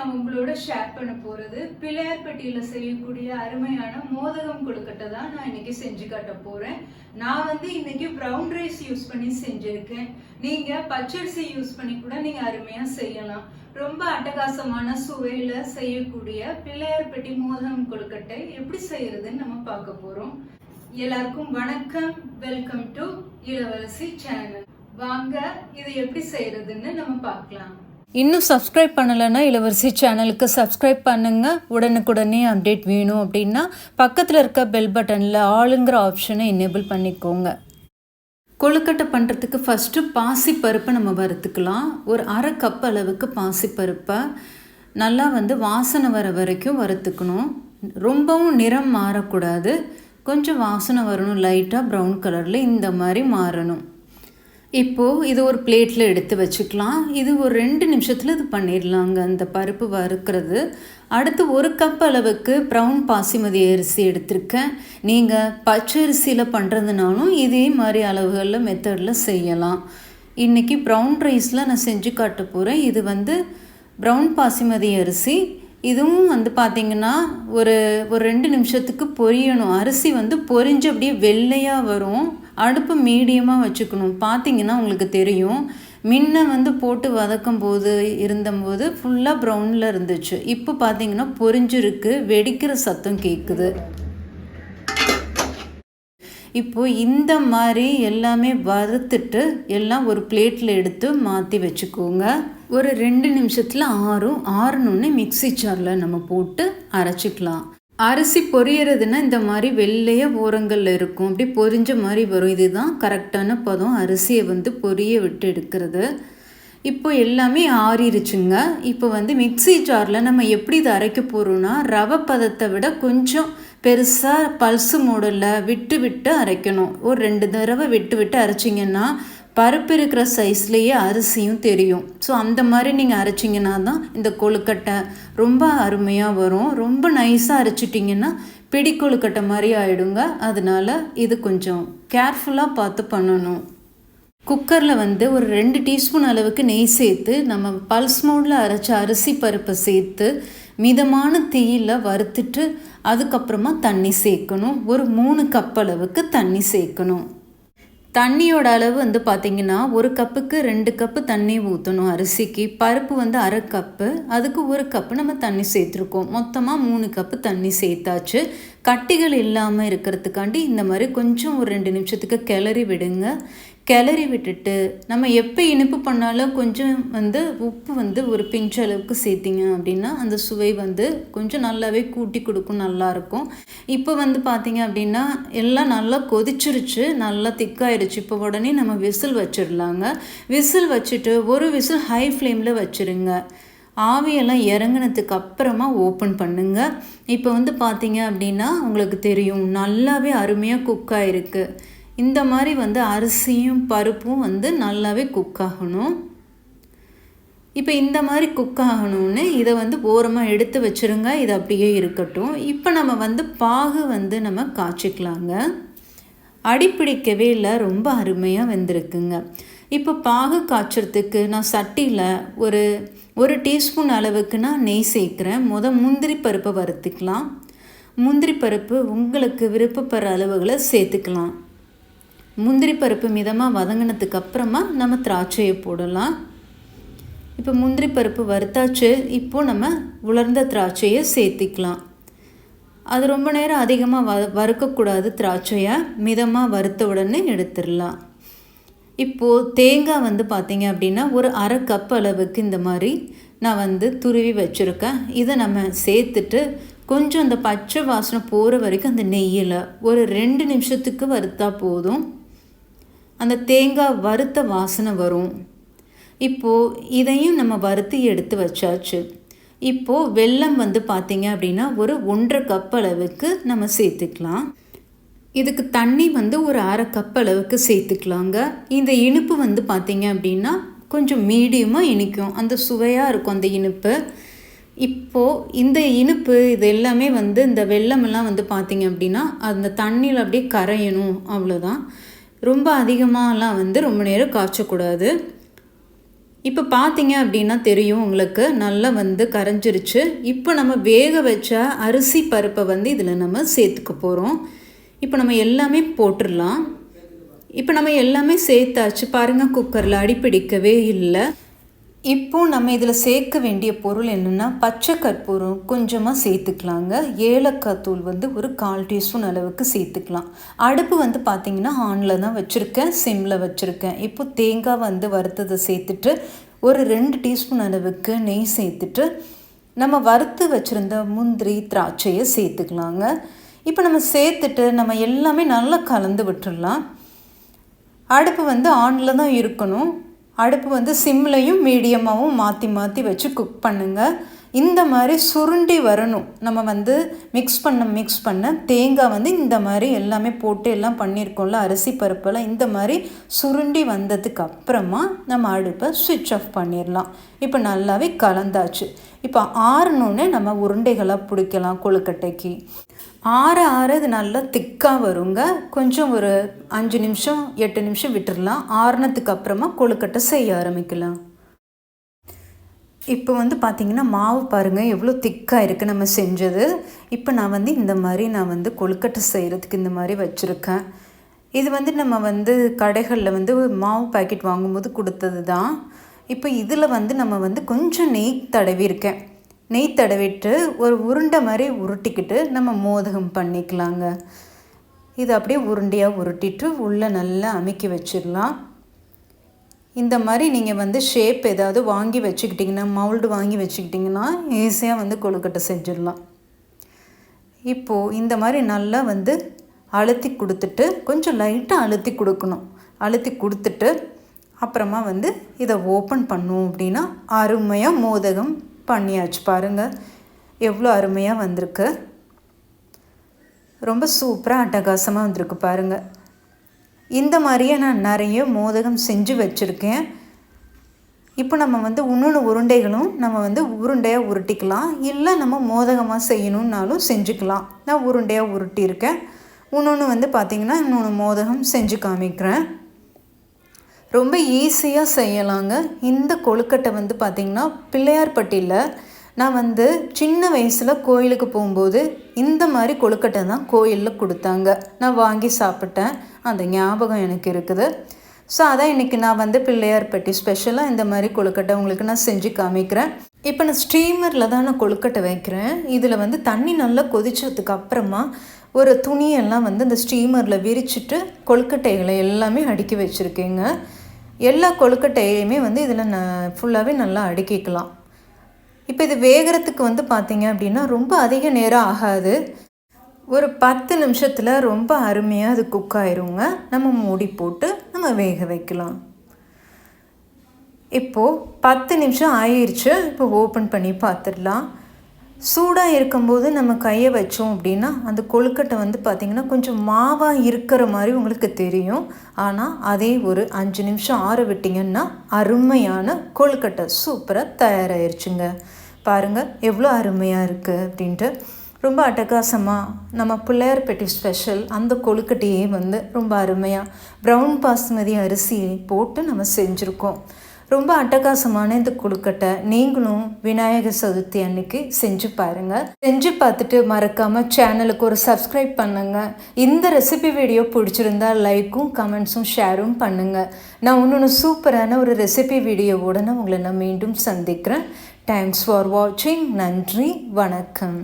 நான் உங்களோட ஷேர் பண்ண போறது பிள்ளையார்பட்டியில செய்யக்கூடிய அருமையான மோதகம் கொழுக்கட்டை தான் நான் இன்னைக்கு செஞ்சு காட்ட போறேன். நான் வந்து இன்னைக்கு ப்ரௌன் ரைஸ் யூஸ் பண்ணி செஞ்சிருக்கேன். நீங்க பச்சரிசி யூஸ் பண்ணி கூட நீங்க அருமையா செய்யலாம். ரொம்ப அட்டகாசமான சுவையில செய்யக்கூடிய பிள்ளையார்பட்டி மோதகம் கொழுக்கட்டை எப்படி செய்யறதுன்னு நம்ம பார்க்க போறோம். எல்லாருக்கும் வணக்கம். வெல்கம் டு இளவரசி சேனல் வாங்க இதை எப்படி செய்யறதுன்னு நம்ம பார்க்கலாம். இன்னும் சப்ஸ்கிரைப் பண்ணலைன்னா இளவரசி சேனலுக்கு சப்ஸ்கிரைப் பண்ணுங்கள் உடனுக்குடனே அப்டேட் வேணும் அப்படின்னா பக்கத்தில் இருக்க பெல் பட்டனில் ஆளுங்கிற ஆப்ஷனை எனேபிள் பண்ணிக்கோங்க. கொழுக்கட்டை பண்ணுறதுக்கு ஃபஸ்ட்டு பாசி பருப்பை நம்ம வறுத்துக்கலாம். ஒரு அரை கப் அளவுக்கு பாசி பருப்பை நல்லா வந்து வாசனை வர வரைக்கும் வறுத்துக்கணும். ரொம்பவும் நிறம் மாறக்கூடாது. கொஞ்சம் வாசனை வரணும் லைட்டாக ப்ரௌன் கலரில் இந்த மாதிரி மாறணும். இப்போது இது ஒரு பிளேட்டில் எடுத்து வச்சுக்கலாம். இது ஒரு ரெண்டு நிமிஷத்தில் இது பண்ணிடலாங்க. அந்த பருப்பு வறுக்கிறது. அடுத்து ஒரு கப் அளவுக்கு ப்ரௌன் பாசிமதி அரிசி எடுத்திருக்கேன். நீங்கள் பச்சை அரிசியில் பண்ணுறதுனாலும் இதே மாதிரி அளவுகளில் மெத்தடில் செய்யலாம். இன்றைக்கி ப்ரௌன் ரைஸில் நான் செஞ்சு காட்ட போகிறேன் இது வந்து ப்ரௌன் பாசிமதி அரிசி இதுவும் வந்து பார்த்திங்கன்னா ஒரு ஒரு ரெண்டு நிமிஷத்துக்கு பொரியணும். அரிசி வந்து பொரிஞ்சு அப்படியே வெள்ளையாக வரும். அடுப்பு மீடியமாக வச்சுக்கணும். பார்த்திங்கன்னா உங்களுக்கு தெரியும். முன்ன வந்து போட்டு வதக்கும் போது இருந்தபோது ஃபுல்லாக ப்ரௌனில் இருந்துச்சு. இப்போ பார்த்தீங்கன்னா பொரிஞ்சிருக்கு. வெடிக்கிற சத்தம் கேட்குது இப்போது இந்த மாதிரி எல்லாமே வறுத்துட்டு எல்லாம் ஒரு பிளேட்டில் எடுத்து மாற்றி வச்சுக்கோங்க. ஒரு ரெண்டு நிமிஷத்தில் ஆறும் ஆறுனோடனே மிக்ஸி ஜாரில் நம்ம போட்டு அரைச்சிக்கலாம். அரிசி பொரியறதுன்னா இந்த மாதிரி வெள்ளைய ஓரங்களில் இருக்கும். அப்படி பொரிஞ்ச மாதிரி வரும். இதுதான் கரெக்டான பதம். அரிசியை வந்து பொரிய விட்டு எடுக்கிறது. இப்போ எல்லாமே ஆறிருச்சுங்க. இப்போ வந்து மிக்ஸி ஜாரில் நம்ம எப்படி இதை அரைக்க போகிறோம்னா ரவை பதத்தை விட கொஞ்சம் பெருசாக பல்சு மூடில் விட்டு விட்டு அரைக்கணும். ஒரு ரெண்டு தடவை விட்டு விட்டு அரைச்சிங்கன்னா பருப்பு இருக்கிற சைஸ்லேயே அரிசியும் தெரியும். ஸோ அந்த மாதிரி நீங்கள் அரைச்சிங்கன்னா தான் இந்த கொழுக்கட்டை ரொம்ப அருமையாக வரும். ரொம்ப நைஸாக அரைச்சிட்டிங்கன்னா பிடி கொழுக்கட்டை மாதிரி ஆகிடுங்க அதனால் இது கொஞ்சம் கேர்ஃபுல்லாக பார்த்து பண்ணணும். குக்கரில் வந்து ஒரு ரெண்டு டீஸ்பூன் அளவுக்கு நெய் சேர்த்து நம்ம பல்ஸ் மோடில் அரைச்ச அரிசி பருப்பை சேர்த்து மிதமான தீயில் வறுத்துட்டு அதுக்கப்புறமா தண்ணி சேர்க்கணும். ஒரு மூணு கப் அளவுக்கு தண்ணி சேர்க்கணும். தண்ணியோட அளவு வந்து பார்த்திங்கன்னா ஒரு கப்புக்கு ரெண்டு கப்பு தண்ணி ஊற்றணும் அரிசிக்கு. பருப்பு வந்து அரை கப்பு அதுக்கு ஒரு கப்பு நம்ம தண்ணி சேர்த்துருக்கோம். மொத்தமாக மூணு கப்பு தண்ணி சேர்த்தாச்சு. கட்டிகள் இல்லாமல் இருக்கிறதுக்காண்டி இந்த மாதிரி கொஞ்சம் ஒரு ரெண்டு நிமிஷத்துக்கு கிளறி விடுங்க. கிளறி விட்டுட்டு நம்ம எப்போ இனிப்பு பண்ணாலும் கொஞ்சம் வந்து உப்பு வந்து ஒரு பிஞ்ச் அளவுக்கு சேர்த்திங்க அப்படின்னா அந்த சுவை வந்து கொஞ்சம் நல்லாவே கூட்டி கொடுக்கும் நல்லாயிருக்கும் இப்போ வந்து பார்த்திங்க அப்படின்னா எல்லாம் நல்லா கொதிச்சிருச்சு நல்லா திக்காயிருச்சு. இப்போ உடனே நம்ம விசில் வச்சிடலாங்க. விசில் வச்சுட்டு ஒரு விசில் ஹை ஃப்ளேமில் வச்சுருங்க. ஆவியெல்லாம் இறங்கினதுக்கு அப்புறமா ஓப்பன் பண்ணுங்க. இப்போ வந்து பார்த்தீங்க அப்படின்னா உங்களுக்கு தெரியும் நல்லாவே அருமையாக குக் ஆகிருக்கு இந்த மாதிரி வந்து அரிசியும் பருப்பும் வந்து நல்லாவே குக் ஆகணும். இப்போ இந்த மாதிரி குக் ஆகணும்னு இதை வந்து ஓரமாக எடுத்து வச்சுருங்க இது அப்படியே இருக்கட்டும். இப்போ நம்ம வந்து பாகு வந்து நம்ம காய்ச்சிக்கலாங்க. அடிப்பிடிக்கவே இல்லை ரொம்ப அருமையாக வெந்திருக்குங்க. இப்போ பாகு காய்ச்சறதுக்கு நான் சட்டியில் ஒரு ஒரு டீஸ்பூன் அளவுக்கு நான் நெய் சேர்க்குறேன். முத முந்திரி பருப்பை வறுத்துக்கலாம். முந்திரி பருப்பு உங்களுக்கு விருப்பப்படுற அளவுகளை சேர்த்துக்கலாம். முந்திரி பருப்பு மிதமாக வதங்கினதுக்கு அப்புறமா நம்ம திராட்சையை போடலாம். இப்போ முந்திரி பருப்பு வறுத்தாச்சு இப்போது நம்ம உலர்ந்த திராட்சையை சேர்த்திக்கலாம். அது ரொம்ப நேரம் அதிகமாக வ வறுக்கக்கூடாது திராட்சையை. மிதமாக வறுத்த உடனே எடுத்துடலாம். இப்போது தேங்காய் வந்து பார்த்திங்க அப்படின்னா ஒரு அரை கப் அளவுக்கு இந்த மாதிரி நான் வந்து துருவி வச்சுருக்கேன். இதை நம்ம சேர்த்துட்டு கொஞ்சம் அந்த பச்சை வாசனை போகிற வரைக்கும் அந்த நெய்யில் ஒரு ரெண்டு நிமிஷத்துக்கு வறுத்தா போதும். அந்த தேங்காய் வறுத்த வாசனை வரும். இப்போது இதையும் நம்ம வறுத்து எடுத்து வச்சாச்சு. இப்போது வெல்லம் வந்து பார்த்திங்க அப்படின்னா ஒரு ஒன்றரை கப் அளவுக்கு நம்ம சேர்த்துக்கலாம். இதுக்கு தண்ணி வந்து ஒரு அரை கப் அளவுக்கு சேர்த்துக்கலாங்க. இந்த இனிப்பு வந்து பார்த்திங்க அப்படின்னா கொஞ்சம் மீடியமாக இனிக்கும். அந்த சுவையாக இருக்கும் அந்த இனிப்பு. இப்போது இந்த இனிப்பு இது எல்லாமே வந்து இந்த வெள்ளமெல்லாம் வந்து பார்த்திங்க அப்படின்னா அந்த தண்ணியில் அப்படியே கரையணும். அவ்வளோதான் ரொம்ப அதிகமாகலாம் வந்து ரொம்ப நேரம் காய்ச்சக்கூடாது. இப்போ பார்த்தீங்க அப்படின்னா தெரியும் உங்களுக்கு நல்லா வந்து கரைஞ்சிருச்சு. இப்போ நம்ம வேக வச்ச அரிசி பருப்பை வந்து இதில் நம்ம சேர்த்துக்க போகிறோம் இப்போ நம்ம எல்லாமே போட்டுடலாம். இப்போ நம்ம எல்லாமே சேர்த்தாச்சு. பாருங்கள் குக்கரில் அடிப்பிடிக்கவே இல்லை. இப்போ நம்ம இதில் சேர்க்க வேண்டிய பொருள் என்னென்னா பச்சை கற்பூரம் கொஞ்சமாக சேர்த்துக்கலாங்க. ஏலக்காய் தூள் வந்து ஒரு கால் டீஸ்பூன் அளவுக்கு சேர்த்துக்கலாம். அடுப்பு வந்து பார்த்திங்கன்னா ஆனில் தான் வச்சுருக்கேன் சிம்மில் வச்சுருக்கேன். இப்போ தேங்காய் வந்து வறுத்ததை சேர்த்துட்டு ஒரு ரெண்டு டீஸ்பூன் அளவுக்கு நெய் சேர்த்துட்டு நம்ம வறுத்து வச்சுருந்த முந்திரி திராட்சையை சேர்த்துக்கலாங்க. இப்போ நம்ம சேர்த்துட்டு நம்ம எல்லாமே நல்லா கலந்து விட்டுடலாம் அடுப்பு வந்து ஆனில் தான் இருக்கணும். அடுப்பு வந்து சிம்லையும் மீடியமாகவும் மாற்றி மாற்றி வச்சு குக் பண்ணுங்கள் இந்த மாதிரி சுருண்டி வரணும். நம்ம வந்து மிக்ஸ் பண்ண மிக்ஸ் பண்ண தேங்காய் வந்து இந்த மாதிரி எல்லாமே போட்டு எல்லாம் பண்ணியிருக்கோம்ல அரிசி பருப்பெல்லாம் இந்த மாதிரி சுருண்டி வந்ததுக்கு அப்புறமா நம்ம அடுப்பை சுவிட்ச் ஆஃப் பண்ணிடலாம் இப்போ நல்லாவே கலந்தாச்சு. இப்போ ஆறணுன்னே நம்ம உருண்டைகளாக பிடிக்கலாம் கொழுக்கட்டைக்கு. ஆற ஆற இது நல்லா திக்காக வருங்க. கொஞ்சம் ஒரு அஞ்சு நிமிஷம் எட்டு நிமிஷம் விட்டுடலாம் ஆறுனதுக்கு அப்புறமா கொழுக்கட்டை செய்ய ஆரம்பிக்கலாம். இப்போ வந்து பார்த்திங்கன்னா மாவு பாருங்கள் எவ்வளோ திக்காக இருக்குது நம்ம செஞ்சது. இப்போ நான் வந்து இந்த மாதிரி நான் வந்து கொழுக்கட்டை செய்கிறதுக்கு இந்த மாதிரி வச்சுருக்கேன். இது வந்து நம்ம வந்து கடைகளில் வந்து மாவு பாக்கெட் வாங்கும்போது கொடுத்தது தான் இப்போ இதில் வந்து நம்ம வந்து கொஞ்சம் நெய் தடவி இருக்கேன் நெய் தடவிட்டு ஒரு உருண்டை மாதிரி உருட்டிக்கிட்டு நம்ம மோதகம் பண்ணிக்கலாங்க. இது அப்படியே உருண்டையாக உருட்டிட்டு உள்ளே நல்லா அமைக்கி வச்சிடலாம். இந்த மாதிரி நீங்கள் வந்து ஷேப் ஏதாவது வாங்கி வச்சுக்கிட்டிங்கன்னா மவுல்டு வாங்கி வச்சுக்கிட்டிங்கன்னா ஈஸியாக வந்து கொழுக்கட்டை செஞ்சிடலாம். இப்போது இந்த மாதிரி நல்லா வந்து அழுத்தி கொடுத்துட்டு கொஞ்சம் லைட்டாக அழுத்தி கொடுக்கணும். அழுத்தி கொடுத்துட்டு அப்புறமா வந்து இதை ஓப்பன் பண்ணோம் அப்படின்னா அருமையாக மோதகம் பண்ணியாச்சு பாருங்கள் எவ்வளோ அருமையாக வந்திருக்கு. ரொம்ப சூப்பராக அட்டகாசமாக வந்திருக்கு பாருங்கள் இந்த மாதிரியே நான் நிறைய மோதகம் செஞ்சு வச்சுருக்கேன். இப்போ நம்ம வந்து இன்னொன்று உருண்டைகளும் நம்ம வந்து உருண்டையாக உருட்டிக்கலாம். இல்லை நம்ம மோதகமாக செய்யணுன்னாலும் செஞ்சுக்கலாம். நான் உருண்டையாக உருட்டியிருக்கேன். இன்னொன்று வந்து பார்த்திங்கன்னா இன்னொன்று மோதகம் செஞ்சு காமிக்கிறேன். ரொம்ப ஈஸியாக செய்யலாங்க. இந்த கொழுக்கட்டை வந்து பார்த்திங்கன்னா பிள்ளையார்பட்டியில் நான் வந்து சின்ன வயசில் கோயிலுக்கு போகும்போது இந்த மாதிரி கொழுக்கட்டை தான் கோயிலில் கொடுத்தாங்க. நான் வாங்கி சாப்பிட்டேன். அந்த ஞாபகம் எனக்கு இருக்குது. ஸோ அதான் இன்றைக்கி நான் வந்து பிள்ளையார்பட்டி ஸ்பெஷலாக இந்த மாதிரி கொழுக்கட்டை உங்களுக்கு நான் செஞ்சு காமிக்கிறேன். இப்போ நான் ஸ்டீமரில் தான் நான் கொழுக்கட்டை வைக்கிறேன். இதில் வந்து தண்ணி நல்லா கொதிச்சதுக்கு அப்புறமா ஒரு துணியெல்லாம் வந்து இந்த ஸ்டீமரில் விரிச்சிட்டு கொழுக்கட்டைகளை எல்லாமே அடுக்கி வச்சுருக்கேங்க. எல்லா கொழுக்கட்டையுமே வந்து இதில் ந ஃபுல்லாகவே நல்லா அடுக்கிக்கலாம். இப்போ இது வேகிறதுக்கு வந்து பார்த்திங்க அப்படின்னா ரொம்ப அதிக நேரம் ஆகாது. ஒரு பத்து நிமிஷத்தில் ரொம்ப அருமையாக அது குக் ஆயிருங்க. நம்ம மூடி போட்டு நம்ம வேக வைக்கலாம். இப்போது பத்து நிமிஷம் ஆயிடுச்சு இப்போ ஓப்பன் பண்ணி பார்த்துடலாம். சூடாக இருக்கும்போது நம்ம கையை வச்சோம் அப்படின்னா அந்த கொழுக்கட்டை வந்து பார்த்திங்கன்னா கொஞ்சம் மாவாக இருக்கிற மாதிரி உங்களுக்கு தெரியும். ஆனால் அதே ஒரு அஞ்சு நிமிஷம் ஆற விட்டிங்கன்னா அருமையான கொழுக்கட்டை சூப்பராக தயாராகிருச்சுங்க பாருங்கள் எவ்வளோ அருமையாக இருக்குது அப்படின்ட்டு. ரொம்ப அட்டகாசமாக நம்ம பிள்ளையார்பட்டி ஸ்பெஷல் அந்த கொழுக்கட்டையே வந்து ரொம்ப அருமையாக ப்ரௌன் பாஸ்மதி அரிசி போட்டு நம்ம செஞ்சுருக்கோம். ரொம்ப அட்டகாசமான இந்த கொழுக்கட்டை நீங்களும் விநாயகர் சதுர்த்தி அன்னைக்கு செஞ்சு பாருங்கள் செஞ்சு பார்த்துட்டு மறக்காமல் சேனலுக்கு ஒரு சப்ஸ்கிரைப் பண்ணுங்கள் இந்த ரெசிபி வீடியோ பிடிச்சிருந்தா லைக்கும் கமெண்ட்ஸும் ஷேரும் பண்ணுங்கள் நான் இன்னொன்று சூப்பரான ஒரு ரெசிபி வீடியோவோட நான் உங்களை நான் மீண்டும் சந்திக்கிறேன். தேங்க்ஸ் ஃபார் வாட்சிங் நன்றி. வணக்கம்.